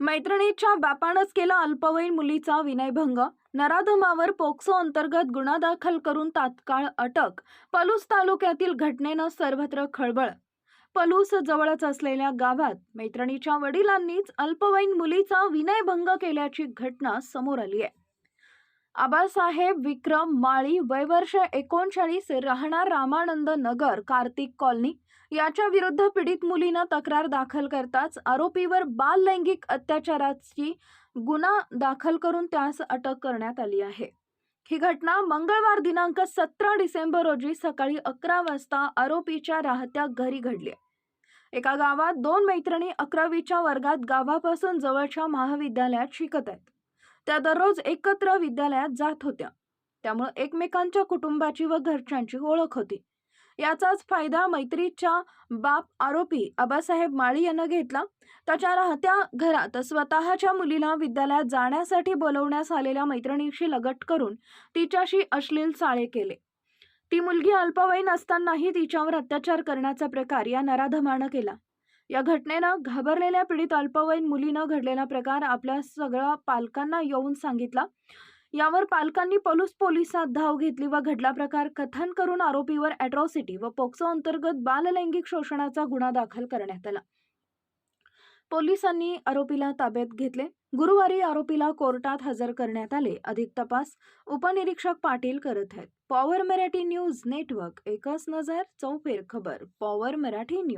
मैत्रिणीच्या बापानंच केला अल्पवयीन मुलीचा विनयभंग. नराधमावर पोक्सो अंतर्गत गुन्हा दाखल करून तात्काळ अटक. पलूस तालुक्यातील घटनेनं सर्वत्र खळबळ. पलूस जवळच असलेल्या गावात मैत्रिणीच्या वडिलांनीच अल्पवयीन मुलीचा विनयभंग केल्याची घटना समोर आली आहे आबासाहेब विक्रम माळी वयवर्ष एकोणचाळीस राहणार रामानंद नगर कार्तिक कॉलनी. याच्या विरुद्ध पीडित मुलीनं तक्रार दाखल करताच आरोपीवर बाल लैंगिक अत्याचाराची गुन्हा दाखल करून त्यास अटक करण्यात आली आहे. ही घटना मंगळवार दिनांक सतरा डिसेंबर रोजी सकाळी अकरा वाजता आरोपीच्या राहत्या घरी घडली एका गावात दोन मैत्रिणी अकरावीच्या वर्गात गावापासून जवळच्या महाविद्यालयात शिकत आहेत. त्या दररोज एकत्र विद्यालयात जात होत्या. त्यामुळे एकमेकांच्या कुटुंबाची व घरच्यांची ओळख होती. याचाच फायदा मैत्रीच्या बाप आरोपी आबासाहेब माळी यानं घेतला. त्याच्या राहत्या घरात स्वतःच्या मुलीला विद्यालयात जाण्यासाठी बोलवण्यास आलेल्या मैत्रिणीशी लगट करून तिच्याशी अश्लील चाळे केले. ती मुलगी अल्पवयीन असतानाही तिच्यावर अत्याचार करण्याचा प्रकार या नराधमानं केला. या घटनेनं घाबरलेल्या पीडित अल्पवयीन मुलीनं घडलेला प्रकार आपल्या सगळ्या पालकांना येऊन सांगितला. यावर पालकांनी पलूस पोलिसात धाव घेतली व घडला प्रकार कथन करून आरोपीवर अॅट्रॉसिटी व पोक्सो अंतर्गत बाललैंगिक शोषणाचा गुन्हा दाखल करण्यात आला. पोलिसांनी आरोपीला ताब्यात घेतले. गुरुवारी आरोपीला कोर्टात हजर करण्यात आले. अधिक तपास उपनिरीक्षक पाटील करत आहेत. पॉवर मराठी न्यूज नेटवर्क एकच नजर चौफेर खबर पॉवर मराठी न्यूज